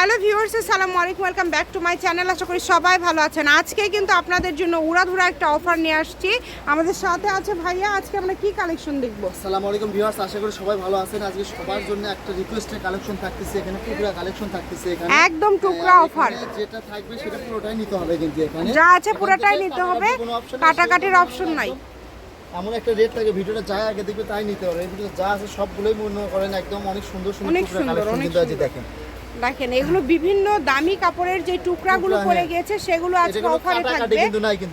Hello viewers আসসালামু আলাইকুম welcome back to my channel. আশা করি সবাই ভালো আছেন। আজকে কিন্তু আপনাদের জন্য উড়াধুরা একটা অফার নিয়ে আসছি। আমাদের সাথে আছে ভাইয়া আজকে আমরা কি কালেকশন দেখব? আসসালামু আলাইকুম ভিউয়ার্স আশা করি সবাই ভালো আছেন। আজকে সবার জন্য একটা রিকোয়েস্টের কালেকশন থাকতেছে এখানে টুকরা কালেকশন থাকতেছে এখানে একদম টুকরা অফার। যেটা থাকবে সেটা পুরোটাই নিতে হবে কিন্তু এখানে। যা আছে পুরোটাই নিতে হবে। কাটাকাটির অপশন নাই। এমন একটা রেট থাকে ভিডিওটা যা আগে দেখবে তাই নিতে হবে। এই ভিডিওতে যা আছে সবগুলোই মনে করেন একদম অনেক সুন্দর সুন্দর কালেকশন কিন্তু আজ দেখেন। দেখেন এগুলো বিভিন্ন দামি কাপড়ের যে টুকরাগুলো টুকরা, পড়ে হ্যাঁ। গিয়েছে সেগুলো আজকে অফারে থাকবে।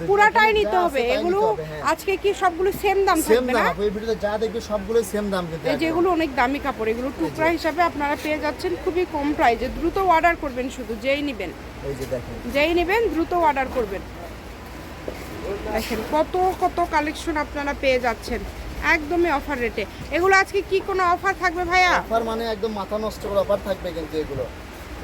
পুরাটাই নিতে হবে। এগুলো হ্যাঁ। আজকে কি সবগুলো সেম দাম থাকবে দাম না? এই ভিডিওতে যা দেখবে সবগুলোই সেম দাম কিন্তু এই যেগুলো অনেক দামি কাপড় এগুলো টুকরা হিসাবে আপনারা পেয়ে যাচ্ছেন খুবই কম প্রাইজে দ্রুত অর্ডার করবেন শুধু যেই নেবেন। এই যে দেখেন। যেই নেবেন দ্রুত অর্ডার করবেন। দেখেন কত কত কালেকশন আপনারা পেয়ে যাচ্ছেন। একদমই অফার রেটে এগুলো আজকে কি কোনো অফার থাকবে ভাইয়া? অফার মানে একদম মাথা নষ্ট করে অফার থাকবে কিন্তু এগুলো।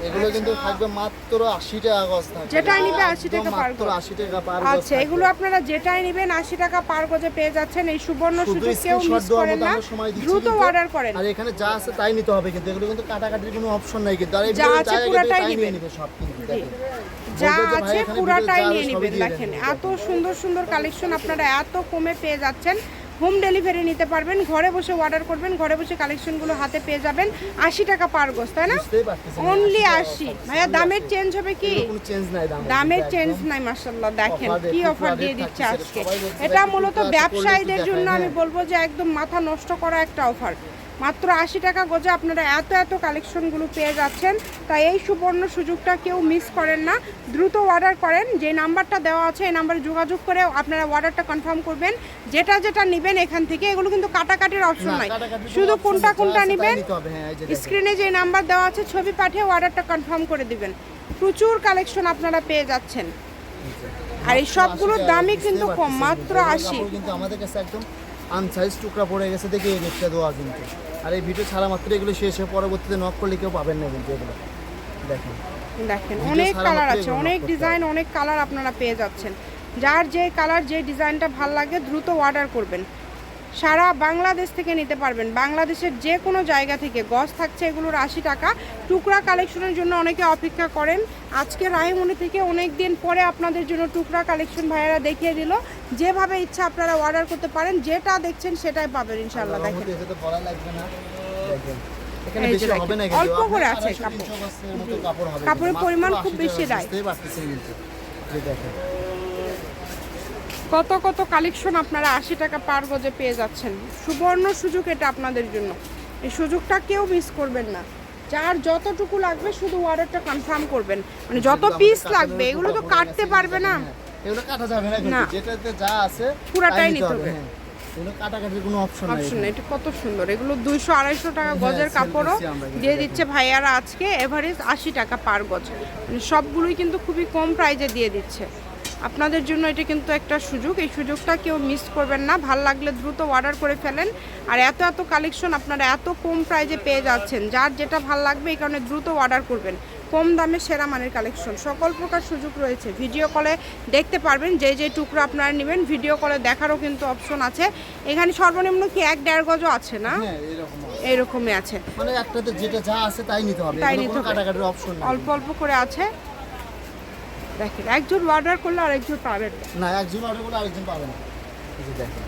এগুলো কিন্তু থাকবে মাত্র আশি টাকা গজ থাকবে। যেটাই নিবে 80 টাকা পার মাত্র গজ। আশি টাকা পার গজ আচ্ছা এগুলো আপনারা যেটাই নেবেন আশি টাকা পার গজে পেয়ে যাচ্ছেন। এই সুবর্ণ সুযোগ কেউ মিস করেন না। দ্রুত অর্ডার করেন। আর এখানে যা আছে তাই নিতে হবে কিন্তু এগুলো কিন্তু কাটাকাটির কোনো অপশন নাই কিন্তু। আর যা আছে পুরাটাই নিয়ে নিবেন। নিবে সব কিন্তু যা আছে পুরাটাই নিয়ে নেবেন দেখেন। এত সুন্দর সুন্দর কালেকশন আপনারা এত কমে পেয়ে যাচ্ছেন। হোম ডেলিভারি নিতে পারবেন। ঘরে বসে অর্ডার করবেন ঘরে বসে কালেকশনগুলো হাতে পেয়ে যাবেন। আশি টাকা পার গোস তাই না? অনলি আশি ভাইয়া দামের চেঞ্জ হবে কি? দামের চেঞ্জ নাই মাশাল্লাহ দেখেন কি অফার দিয়ে দিচ্ছে আজকে। এটা মূলত ব্যবসায়ীদের জন্য আমি। বলব যে একদম মাথা নষ্ট করা একটা অফার মাত্র আশি টাকা গজে আপনারা এত এত কালেকশনগুলো পেয়ে যাচ্ছেন। তাই এই সুবর্ণ সুযোগটা কেউ মিস করেন না। দ্রুত অর্ডার করেন। যে নাম্বারটা দেওয়া আছে এই নাম্বারে যোগাযোগ করে আপনারা অর্ডারটা কনফার্ম করবেন। যেটা যেটা নেবেন এখান থেকে এগুলো কিন্তু কাটাকাটির অপশন না, নাই শুধু কোনটা কোনটা নেবেন হবে, হ্যাঁ। স্ক্রিনে যে নাম্বার দেওয়া আছে ছবি পাঠিয়ে অর্ডারটা কনফার্ম করে দিবেন। প্রচুর কালেকশন আপনারা পেয়ে যাচ্ছেন। আর এই সবগুলোর দামই কিন্তু কম মাত্র আশি। কিন্তু আমাদের কাছে একদম আনসাইজ টুকরা পড়ে গেছে দেখে এই নেটটা দেওয়া কিন্তু। আর এই ভিডিও ছাড়া মাত্র এগুলো শেষ হয়ে পরবর্তীতে নক করলে কেউ পাবেন না কিন্তু এগুলো। দেখেন। দেখেন অনেক কালার আছে অনেক ডিজাইন অনেক কালার আপনারা পেয়ে যাচ্ছেন। যার যে কালার যে ডিজাইনটা ভালো লাগে দ্রুত অর্ডার করবেন। সারা বাংলাদেশ থেকে নিতে পারবেন। বাংলাদেশের যে কোনো জায়গা থেকে গজ থাকছে এগুলোর আশি টাকা। টুকরা কালেকশনের জন্য অনেকে অপেক্ষা করেন। আজকে রাহিমণি থেকে অনেক দিন পরে আপনাদের জন্য টুকরা কালেকশন ভাইয়েরা দেখিয়ে দিল। যেভাবে ইচ্ছা আপনারা অর্ডার করতে পারেন যেটা দেখছেন সেটাই পাবেন ইনশাল্লাহ দেখেন। অল্প করে আছে কাপড়। 300 গজের মতো কাপড় হবে। কাপড়ের পরিমাণ খুব বেশি দেখেন কত কত কালেকশন আপনারা আশি টাকা পার গজে পেয়ে যাচ্ছেন। সুবর্ণ সুযোগ এটা আপনাদের জন্য। এই সুযোগটা কেউ মিস করবেন না। যার যতটুকু লাগবে শুধু অর্ডারটা কনফার্ম করবেন। মানে যত পিস লাগবে এগুলো তো কাটতে পারবে না। হ্যাঁ, এগুলো কাটা যাবে না। যেটাতে যা আছে পুরাটাই নিতে হবে। হ্যাঁ। এগুলো কাটাকাটির কোনো অপশন নাই অপশন এটা কত সুন্দর। এগুলো দুইশো আড়াইশো টাকা হ্যাঁ, গজের কাপড়ও দিয়ে দিচ্ছে ভাইয়ারা আজকে এভারেজ আশি টাকা পার গজ। মানে সবগুলোই কিন্তু খুবই কম প্রাইজে দিয়ে দিচ্ছে। আপনাদের জন্য এটা কিন্তু একটা সুযোগ। এই সুযোগটা কেউ মিস করবেন না। ভালো লাগলে দ্রুত অর্ডার করে ফেলেন। আর এত এত কালেকশন আপনারা এত কম প্রাইজে পেয়ে যাচ্ছেন। যার যেটা ভালো লাগবে এই কারণে দ্রুত অর্ডার করবেন। কম দামে সেরা মানের কালেকশন সকল প্রকার সুযোগ রয়েছে। ভিডিও কলে দেখতে পারবেন। যে যে টুকরো আপনারা নেবেন ভিডিও কলে দেখারও কিন্তু অপশন আছে। এখানে সর্বনিম্ন কি এক দেড় গজও আছে না? হ্যাঁ এইরকমই আছে। মানে একটাতে যেটা যা আছে তাই নিতে হবে। তাই নিতে হবে। কাটাকাটির অপশন নাই। অল্প অল্প করে আছে। দেখেন একজন অর্ডার করলে আরেকজন পাবেন না। একজন অর্ডার করলে আরেকজন পাবে না। এই যে দেখেন।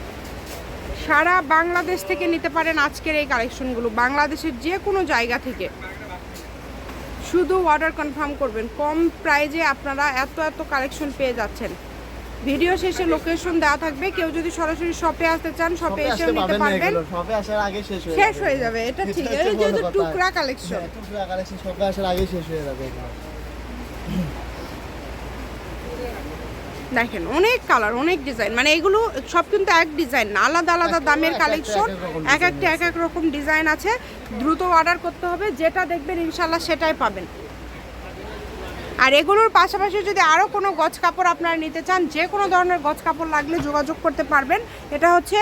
সারা বাংলাদেশ থেকে নিতে পারেন আজকের এই কালেকশনগুলো বাংলাদেশের যে কোনো জায়গা থেকে। শুধু অর্ডার কনফার্ম করবেন। কম প্রাইজে আপনারা এত এত কালেকশন পেয়ে যাচ্ছেন। ভিডিও শেষে লোকেশন দেওয়া থাকবে। কেউ যদি সরাসরি শপে আসতে চান শপে এসেও নিতে পারবেন শপে আসার আগে শেষ হয়ে শেষ যাবে হয়ে যাবে। এটা ঠিক। এটা এই যেহেতু টুকরা কালেকশন হ্যাঁ, টুকরা কালেকশন শপে আসার আগে শেষ হয়ে যাবে দেখেন অনেক কালার অনেক ডিজাইন মানে এগুলো সব কিন্তু এক ডিজাইন না আলাদা আলাদা দামের কালেকশন এক একটা এক এক রকম ডিজাইন আছে। দ্রুত অর্ডার করতে হবে যেটা দেখবেন ইনশাল্লাহ সেটাই পাবেন। আর এগুলোর পাশাপাশি যদি আরও কোনো গছ কাপড় আপনারা নিতে চান যে কোনো ধরনের গছ কাপড় লাগলে যোগাযোগ করতে পারবেন। এটা হচ্ছে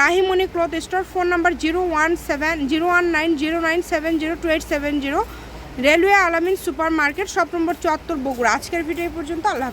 Rahimoni cloth store phone number zero one seven zero one nine zero nine seven zero two eight seven zero. Railway Alamin super market সব নম্বর চুয়াত্তর বগুড়া। আজকের ভিডিও পর্যন্ত আল্লাহ